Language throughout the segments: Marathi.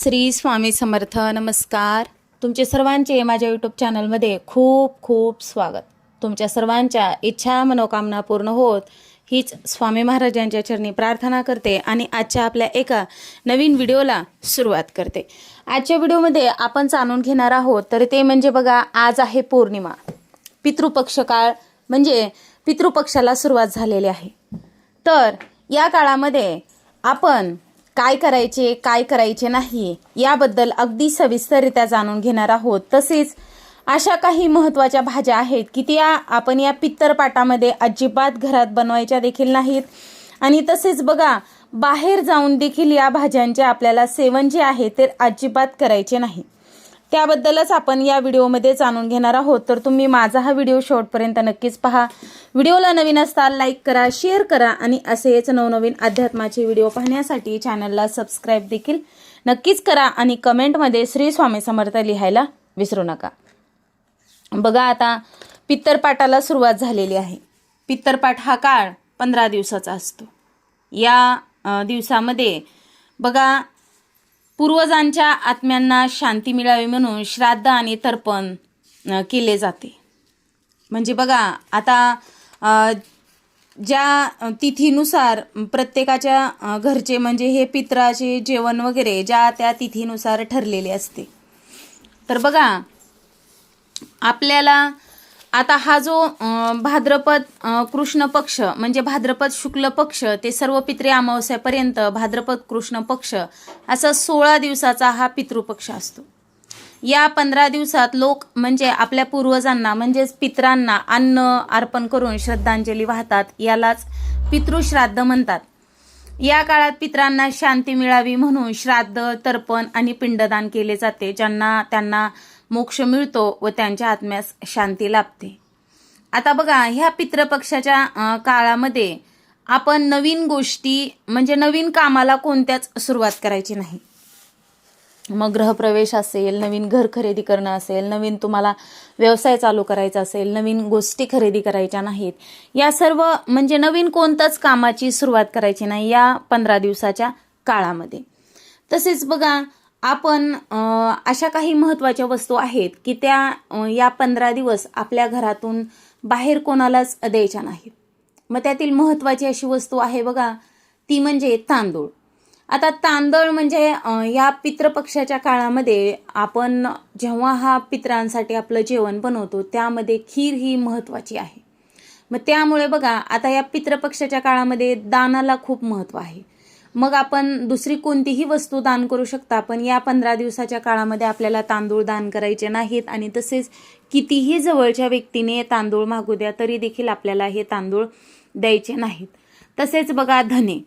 श्री स्वामी समर्थ नमस्कार. तुमचे सर्वांचे माझ्या यूट्यूब चॅनलमध्ये खूप खूप स्वागत. तुमच्या सर्वांच्या इच्छा मनोकामना पूर्ण होत हीच स्वामी महाराजांच्या चरणी प्रार्थना करते आणि आजच्या आपल्या एका नवीन व्हिडिओला सुरुवात करते. आजच्या व्हिडिओमध्ये आपण जाणून घेणार आहोत तर ते म्हणजे बघा आज आहे पौर्णिमा. पितृपक्ष काळ म्हणजे पितृपक्षाला सुरुवात झालेली आहे. तर या काळामध्ये आपण काय करायचे काय करायचे नाही याबद्दल अगदी सविस्तररित्या जाणून घेणार आहोत. तसेच अशा काही महत्त्वाच्या भाज्या आहेत की त्या आपण या पित्तरपाटामध्ये अजिबात घरात बनवायच्या देखील नाहीत. आणि तसेच बघा बाहेर जाऊन देखील या भाज्यांचे आपल्याला सेवन जे आहे ते अजिबात करायचे नाही. त्याबद्दलच आपण या व्हिडिओमध्ये जाणून घेणार आहोत. तर तुम्ही माझा हा व्हिडिओ शेवटपर्यंत नक्कीच पहा. व्हिडिओला नवीन असताल लाईक करा शेअर करा आणि असेच नवनवीन अध्यात्माचे व्हिडिओ पाहण्यासाठी चॅनलला सबस्क्राईब देखील नक्कीच करा आणि कमेंटमध्ये श्री स्वामी समर्थ लिहायला विसरू नका. बघा आता पित्तरपाटाला सुरुवात झालेली आहे. पित्तरपाठ हा काळ पंधरा दिवसाचा असतो. या दिवसामध्ये बघा पूर्वजांच्या आत्म्यांना शांती मिळावी म्हणून श्राद्ध आणि तर्पण केले जाते. म्हणजे बघा आता ज्या तिथीनुसार प्रत्येकाच्या घरचे म्हणजे हे पित्राचे जेवण वगैरे ज्या त्या तिथीनुसार ठरलेले असते. तर बघा आपल्याला आता हा जो भाद्रपद कृष्ण पक्ष म्हणजे भाद्रपद शुक्ल पक्ष ते सर्व पित्रे अमावस्यापर्यंत भाद्रपद कृष्ण पक्ष असा सोळा दिवसाचा हा पितृपक्ष असतो. या पंधरा दिवसात लोक म्हणजे आपल्या पूर्वजांना म्हणजेच पित्रांना अन्न अर्पण करून श्रद्धांजली वाहतात यालाच पितृश्राद्ध म्हणतात. या काळात पित्रांना शांती मिळावी म्हणून श्राद्ध तर्पण आणि पिंडदान केले जाते ज्यांना त्यांना मोक्ष मिळतो व त्यांच्या आत्म्यास शांती लाभते. आता बघा ह्या पितृपक्षाच्या काळामध्ये आपण नवीन गोष्टी म्हणजे नवीन कामाला कोणत्याच सुरुवात करायची नाही. मग गृहप्रवेश असेल नवीन घर खरेदी करणं असेल नवीन तुम्हाला व्यवसाय चालू करायचा असेल नवीन गोष्टी खरेदी करायच्या नाहीत. या सर्व म्हणजे नवीन कोणत्याच कामाची सुरुवात करायची नाही या पंधरा दिवसाच्या काळामध्ये. तसेच बघा आपण अशा काही महत्त्वाच्या वस्तू आहेत की त्या या पंधरा दिवस आपल्या घरातून बाहेर कोणालाच द्यायच्या नाहीत. मग त्यातील महत्त्वाची अशी वस्तू आहे बघा ती म्हणजे तांदूळ. आता तांदळ म्हणजे या पितृपक्षाच्या काळामध्ये आपण जेव्हा हा पित्रांसाठी आपलं जेवण बनवतो त्यामध्ये खीर ही महत्त्वाची आहे. मग त्यामुळे बघा आता या पितृपक्षाच्या काळामध्ये दानाला खूप महत्त्व आहे. मग आपण दुसरी कोणतीही वस्तू दान करू शकता पण या पंधरा दिवसाच्या काळामध्ये आपल्याला तांदूळ दान करायचे नाहीत आणि तसेच कितीही जवळच्या व्यक्तीने तांदूळ मागू द्या तरी देखील आपल्याला हे तांदूळ द्यायचे नाहीत. तसेच बघा धने.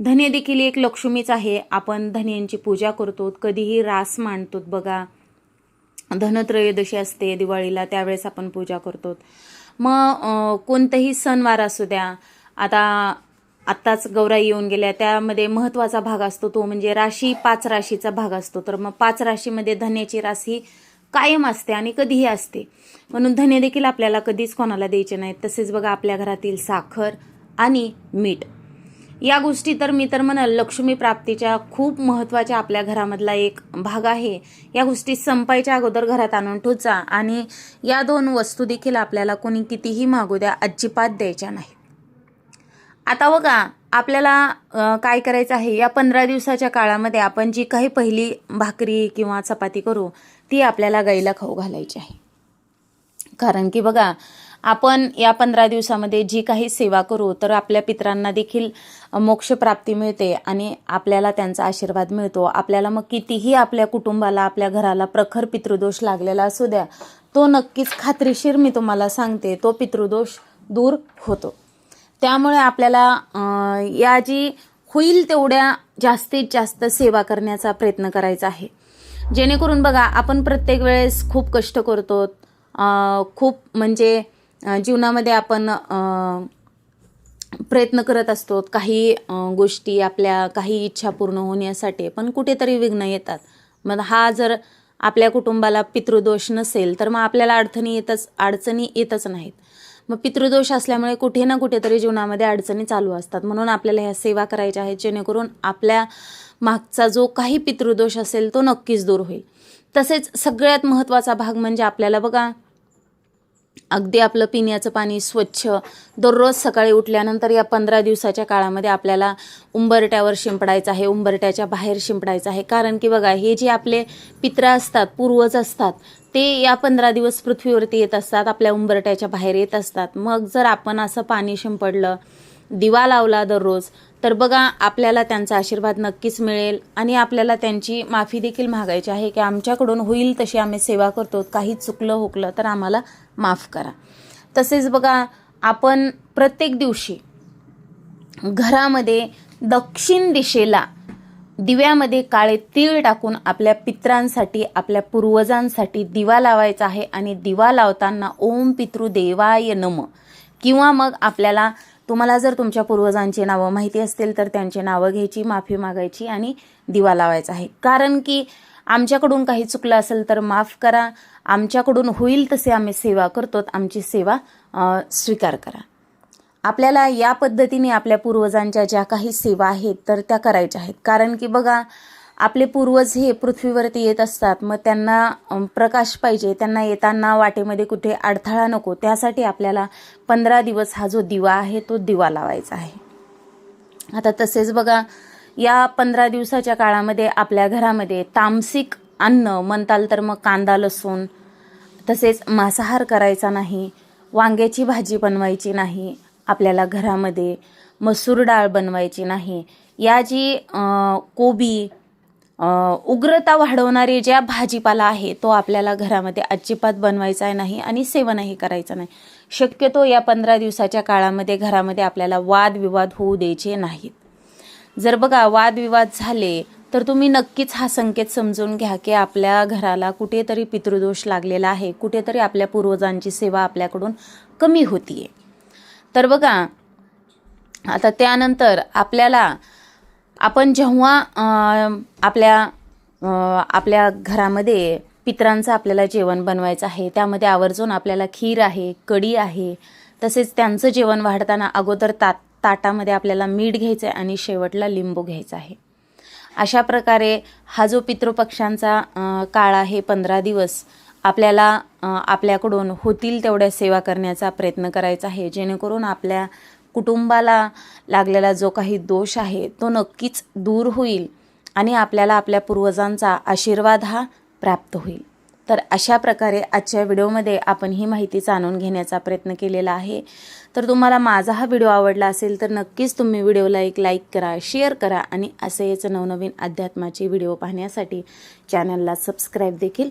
धने देखील एक लक्ष्मीच आहे. आपण धन्यांची पूजा करतो कधीही रास मांडतो. बघा धनत्रयोदशी असते दिवाळीला त्यावेळेस आपण पूजा करतो. मग कोणतंही सणवार असू द्या आता आत्ताच गौराई येऊन गेल्या. त्यामध्ये महत्त्वाचा भाग असतो तो म्हणजे राशी पाच राशीचा भाग असतो. तर मग पाच राशीमध्ये धन्याची राशी कायम असते आणि कधीही असते. म्हणून धने देखील आपल्याला कधीच कोणाला द्यायचे नाहीत. तसेच बघा आपल्या घरातील साखर आणि मीठ. या गोष्टी तर मी तर म्हणाल लक्ष्मी प्राप्तीच्या खूप महत्त्वाच्या आपल्या घरामधला एक भाग आहे. या गोष्टी संपायच्या अगोदर घरात आणून ठेवचा आणि या दोन वस्तू देखील आपल्याला कोणी कितीही मागू द्या अजिबात द्यायच्या नाही आता बघा आपल्याला काय करायचं आहे? या पंधरा दिवसाच्या काळामध्ये आपण जी काही पहिली भाकरी किंवा चपाती करू ती आपल्याला गाईला खाऊ घालायची आहे. कारण की बघा आपण या पंधरा दिवसामध्ये जी काही सेवा करू तर आपल्या पित्रांना देखील मोक्षप्राप्ती मिळते आणि आपल्याला त्यांचा आशीर्वाद मिळतो. आपल्याला मग कितीही आपल्या कुटुंबाला आपल्या घराला प्रखर पितृदोष लागलेला असू द्या तो नक्कीच खात्रीशीर मी तुम्हाला सांगते तो पितृदोष दूर होतो. त्यामुळे आपल्याला या जी होईल तेवढ्या जास्तीत जास्त सेवा करण्याचा प्रयत्न करायचा आहे. जेणेकरून बघा आपण प्रत्येक वेळेस खूप कष्ट करतो. खूप म्हणजे जीवनामध्ये आपण प्रयत्न करत असतो. काही गोष्टी आपल्या काही इच्छा पूर्ण होण्यासाठी पण कुठेतरी विघ्न येतात. मग हा जर आपल्या कुटुंबाला पितृदोष नसेल तर मग आपल्याला अडचणी येतच अडचणी येतच नाहीत. मग पितृदोष असल्यामुळे कुठे ना कुठेतरी जीवनामध्ये अडचणी चालू असतात. म्हणून आपल्याला ह्या सेवा करायच्या आहेत जेणेकरून आपल्या मागचा जो काही पितृदोष असेल तो नक्कीच दूर होईल. तसेच सगळ्यात महत्त्वाचा भाग म्हणजे आपल्याला बघा अगदी आपलं पिण्याचं पाणी स्वच्छ दररोज सकाळी उठल्यानंतर या पंधरा दिवसाच्या काळामध्ये आपल्याला उंबरट्यावर शिंपडायचं आहे उंबरट्याच्या बाहेर शिंपडायचं आहे. कारण की बघा हे जे आपले पित्र असतात पूर्वज असतात ते या पंधरा दिवस पृथ्वीवरती येत असतात आपल्या उंबरट्याच्या बाहेर येत असतात. मग जर आपण असं पाणी शिंपडलं दिवा लावला दररोज तर बघा आपल्याला त्यांचा आशीर्वाद नक्कीच मिळेल आणि आपल्याला त्यांची माफी देखील मागायची आहे की आमच्याकडून होईल तशी आम्ही सेवा करतो. काही चुकलं हुकलं तर आम्हाला माफ करा. तसेच बघा आपण प्रत्येक दिवशी घरामध्ये दक्षिण दिशेला दिव्यामध्ये काळे तीळ टाकून आपल्या पित्रांसाठी आपल्या पूर्वजांसाठी दिवा लावायचा आहे आणि दिवा लावताना ओम पितृदेवाय नम. किंवा मग आपल्याला तुम्हाला जर तुमच्या पूर्वजांची नावं माहिती असतील तर त्यांची नावं घ्यायची माफी मागायची आणि दिवा लावायचा आहे. कारण की आमच्याकडून काही चुकलं असेल तर माफ करा. आमच्याकडून होईल तसे आम्ही सेवा करतो. आमची सेवा स्वीकार करा. आपल्याला या पद्धतीने आपल्या पूर्वजांच्या ज्या काही सेवा आहेत तर त्या करायच्या आहेत. कारण की बघा आपले पूर्वज हे पृथ्वीवरती येत असतात. मग त्यांना प्रकाश पाहिजे. त्यांना येताना वाटेमध्ये कुठे अडथळा नको. त्यासाठी आपल्याला पंधरा दिवस हा जो दिवा आहे तो दिवा लावायचा आहे. आता तसेच बघा या पंधरा दिवसाच्या काळामध्ये आपल्या घरामध्ये तामसिक अन्न म्हणताल तर मग कांदा लसूण तसेच मांसाहार करायचा नाही. वांग्याची भाजी बनवायची नाही. आपल्याला घरामध्ये मसूर डाळ बनवायची नाही. या जी कोबी उग्रता वाढवणारे ज्या भाजीपाला आहे तो आपल्याला घरामध्ये अजिबात बनवायचा नाही आणि सेवनही करायचं नाही. शक्यतो या पंधरा दिवसाच्या काळामध्ये घरामध्ये आपल्याला वादविवाद होऊ द्यायचे नाहीत. जर बघा वादविवाद झाले तर तुम्ही नक्कीच हा संकेत समजून घ्या की आपल्या घराला कुठेतरी पितृदोष लागलेला आहे. कुठेतरी आपल्या पूर्वजांची सेवा आपल्याकडून कमी होतीये. तर बघा आता त्यानंतर आपल्याला आपण जेव्हा आपल्या आपल्या घरामध्ये पित्रांचं आपल्याला जेवण बनवायचं आहे त्यामध्ये आवर्जून आपल्याला खीर आहे कढी आहे तसेच त्यांचं जेवण वाढताना अगोदर ताट ताटामध्ये आपल्याला मीठ घ्यायचं आहे आणि शेवटला लिंबू घ्यायचा आहे. अशा प्रकारे हा जो पितृपक्षांचा काळ आहे पंधरा दिवस आपल्याला आपल्याकडून होतील तेवढ्या सेवा करण्याचा प्रयत्न करायचा आहे. जेणेकरून आपल्या कुटुंबाला लागलेला जो काही दोष आहे तो नक्कीच दूर होईल आणि आपल्याला आपल्या पूर्वजांचा आशीर्वाद हा प्राप्त होईल. तर अशा प्रकारे आजच्या व्हिडिओमध्ये आपण ही माहिती जाणून घेण्याचा प्रयत्न केलेला आहे. तर तुम्हाला माझा हा व्हिडिओ आवडला असेल तर नक्कीच तुम्ही व्हिडिओला एक लाईक करा शेअर करा आणि असेच नवनवीन अध्यात्माचे व्हिडिओ पाहण्यासाठी चॅनलला सबस्क्राईब देखील